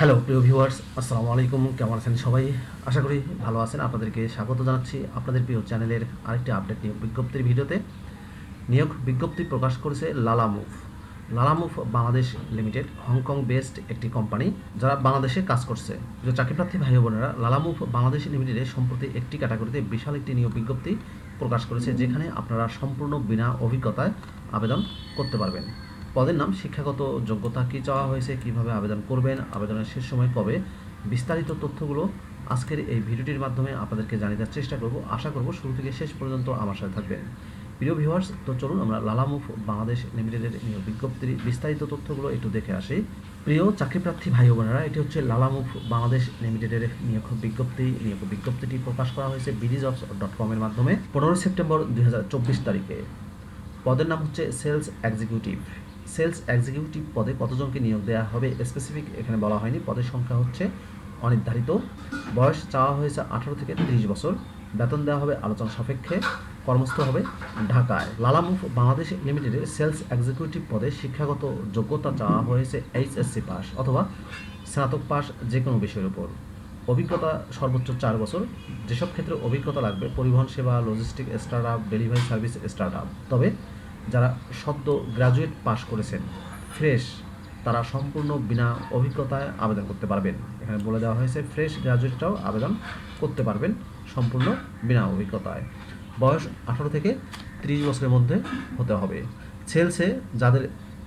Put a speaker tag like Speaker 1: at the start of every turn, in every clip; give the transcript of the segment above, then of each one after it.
Speaker 1: Hello, প্রিয় viewers, আসসালামু আলাইকুম। কেমন আছেন সবাই? আশা করি ভালো আছেন। আপনাদেরকে স্বাগত জানাচ্ছি আপনাদের প্রিয় চ্যানেলের আরেকটি আপডেট নিয়োগ বিজ্ঞপ্তির ভিডিওতে। নিয়োগ বিজ্ঞপ্তি প্রকাশ করেছে Lalamove. Lalamove Bangladesh limited, Hong Kong based একটি কোম্পানি, যারা বাংলাদেশে কাজ করছে। যে চাকরিপ্রার্থী ভাই বোনেরা, লালা মুভ বাংলাদেশ লিমিটেডে সম্প্রতি একটি ক্যাটাগরিতে বিশাল একটি নিয়োগ বিজ্ঞপ্তি প্রকাশ করেছে, যেখানে আপনারা সম্পূর্ণ বিনা অভিজ্ঞতায় আবেদন করতে পারবেন। পদের নাম, শিক্ষাগত যোগ্যতা কী চাওয়া হয়েছে, কীভাবে আবেদন করবেন, আবেদনের শেষ সময় কবে, বিস্তারিত তথ্যগুলো আজকের এই ভিডিওটির মাধ্যমে আপনাদেরকে জানিয়ে দেওয়ার চেষ্টা করব। আশা করব শুরু থেকে শেষ পর্যন্ত আমার সাথে থাকবেন। প্রিয় ভিউয়ার্স তো চলুন আমরা লালামুভ বাংলাদেশ লিমিটেডের নিয়োগ বিজ্ঞপ্তির বিস্তারিত তথ্যগুলো একটু দেখে আসি। প্রিয় চাকরিপ্রার্থী ভাই বোনেরা এটি হচ্ছে লালামুভ বাংলাদেশ লিমিটেডের নিয়োগ বিজ্ঞপ্তি। নিয়োগ বিজ্ঞপ্তিটি প্রকাশ করা হয়েছে বিডি জবস ডট কমের মাধ্যমে পনেরোই সেপ্টেম্বর দুই হাজার চব্বিশ তারিখে। পদের নাম হচ্ছে সেলস এক্সিকিউটিভ সেলস এক্সিকিউটিভ পদে কতজনকে নিয়োগ দেওয়া হবে স্পেসিফিক এখানে বলা হয়নি। পদের সংখ্যা হচ্ছে অনির্ধারিত। বয়স চাওয়া হয়েছে আঠারো থেকে তিরিশ বছর। বেতন দেওয়া হবে আলোচনা সাপেক্ষে। কর্মস্থ হবে ঢাকায়। লালামুভ বাংলাদেশ লিমিটেডের সেলস এক্সিকিউটিভ পদে শিক্ষাগত যোগ্যতা চাওয়া হয়েছে এইচএসসি পাস অথবা স্নাতক পাস যে কোনো বিষয়ের উপর। অভিজ্ঞতা সর্বোচ্চ চার বছর। যেসব ক্ষেত্রে অভিজ্ঞতা লাগবে, পরিবহন সেবা logistic start up delivery service start up তবে যারা সদ্য গ্র্যাজুয়েট পাশ করেছেন ফ্রেশ তারা সম্পূর্ণ বিনা অভিজ্ঞতায় আবেদন করতে পারবেন। এখানে বলে দেওয়া হয়েছে ফ্রেশ গ্র্যাজুয়েটরাও আবেদন করতে পারবেন সম্পূর্ণ বিনা অভিজ্ঞতায়। বয়স আঠারো থেকে ত্রিশ বছরের মধ্যে হতে হবে। সেলসে যাদের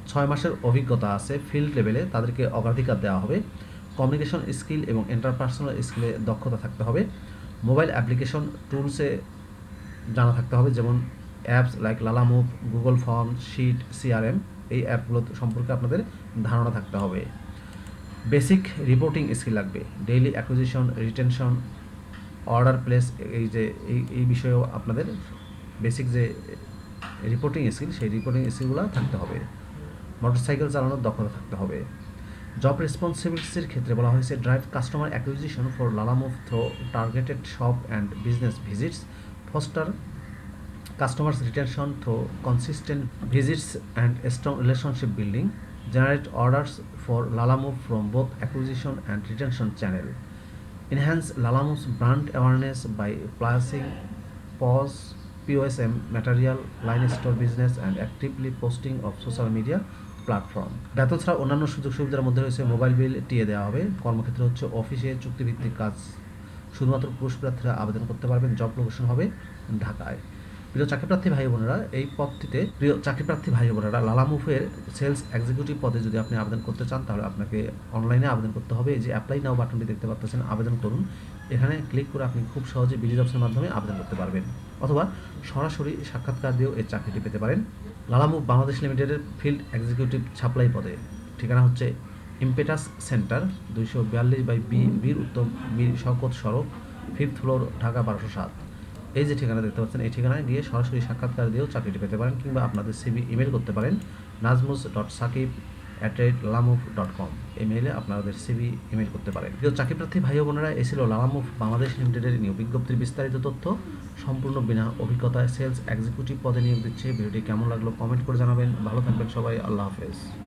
Speaker 1: ছয় মাসের অভিজ্ঞতা আছে ফিল্ড লেভেলে তাদেরকে অগ্রাধিকার দেওয়া হবে। কমিউনিকেশন স্কিল এবং ইন্টারপার্সোনাল স্কিলে দক্ষতা থাকতে হবে। মোবাইল অ্যাপ্লিকেশন টুলসে জানা থাকতে হবে, যেমন apps like Lalamove Google form sheet CRM এই অ্যাপগুলো সম্পর্কে আপনাদের ধারণা থাকতে হবে। বেসিক রিপোর্টিং স্কিল লাগবে। Daily acquisition retention order place এই যে, এই এই বিষয়েও আপনাদের বেসিক যে রিপোর্টিং স্কিল সেই রিপোর্টিং স্কিলগুলো থাকতে হবে। মোটরসাইকেল চালানোর দক্ষতা থাকতে হবে। জব রেসপন্সিবিলিটিসের ক্ষেত্রে বলা হয়েছে drive customer acquisition for Lalamove through targeted shop and business visits foster customers retention through consistent visits and strong relationship building generate orders for Lalamove from both acquisition and retention channel enhance Lalamove's brand awareness by placing POS POSM material line store business and actively posting of social media platform ব্যত ছাড়া অন্যান্য সুযোগ সুবিধার মধ্যে রয়েছে mobile bill টিয়ে দেওয়া হবে। কর্মক্ষেত্র হচ্ছে অফিসে চুক্তিভিত্তিক কাজ শুধুমাত্র পুরুষ প্রার্থীরা আবেদন করতে পারবেন। জব লোকেশন হবে ঢাকায়। প্রিয় চাকরিপ্রার্থী ভাই বোনেরা, এই পদটিতে প্রিয় চাকরিপ্রার্থী ভাই বোনেরা লালামুফের সেলস এক্সিকিউটিভ পদে যদি আপনি আবেদন করতে চান, তাহলে আপনাকে অনলাইনে আবেদন করতে হবে। এই যে অ্যাপ্লাই নাও বাটনটি দেখতে পাচ্ছেন আবেদন করুন। এখানে ক্লিক করে আপনি খুব সহজে বিডি জবসের মাধ্যমে আবেদন করতে পারবেন। অথবা সরাসরি সাক্ষাৎকার দিয়েও এই চাকরিটি পেতে পারেন। লালামুভ বাংলাদেশ লিমিটেডের ফিল্ড এক্সিকিউটিভ সাপ্লাই পদে। ঠিকানা হচ্ছে ইম্পেটাস সেন্টার দুইশো বিয়াল্লিশ বাই বি বীর উত্তম মীর শওকত সড়ক ফিফথ ফ্লোর ঢাকা বারোশো সাত। এই যে ঠিকানা দেখতে পাচ্ছেন, এই ঠিকানায় গিয়ে সরাসরি সাক্ষাৎকার দিয়েও চাকরিটি পেতে পারেন কিংবা আপনাদের সিবি ইমেল করতে পারেন Nazmus dot Sakib at rate Lalamove dot com এই মেইলে আপনাদের সিবি ইমেল করতে পারেন। প্রিয় চাকরি প্রার্থী ভাই বোনেরা এ ছিল লালামুভ বাংলাদেশ লিমিটেডের নিয়োগ বিজ্ঞপ্তির বিস্তারিত তথ্য। সম্পূর্ণ বিনা অভিজ্ঞতায় সেলস এক্সিকিউটিভ পদে নিয়োগ দিচ্ছে। ভিডিওটি কেমন লাগল কমেন্ট করে জানাবেন। ভালো থাকবেন সবাই। আল্লাহ হাফেজ।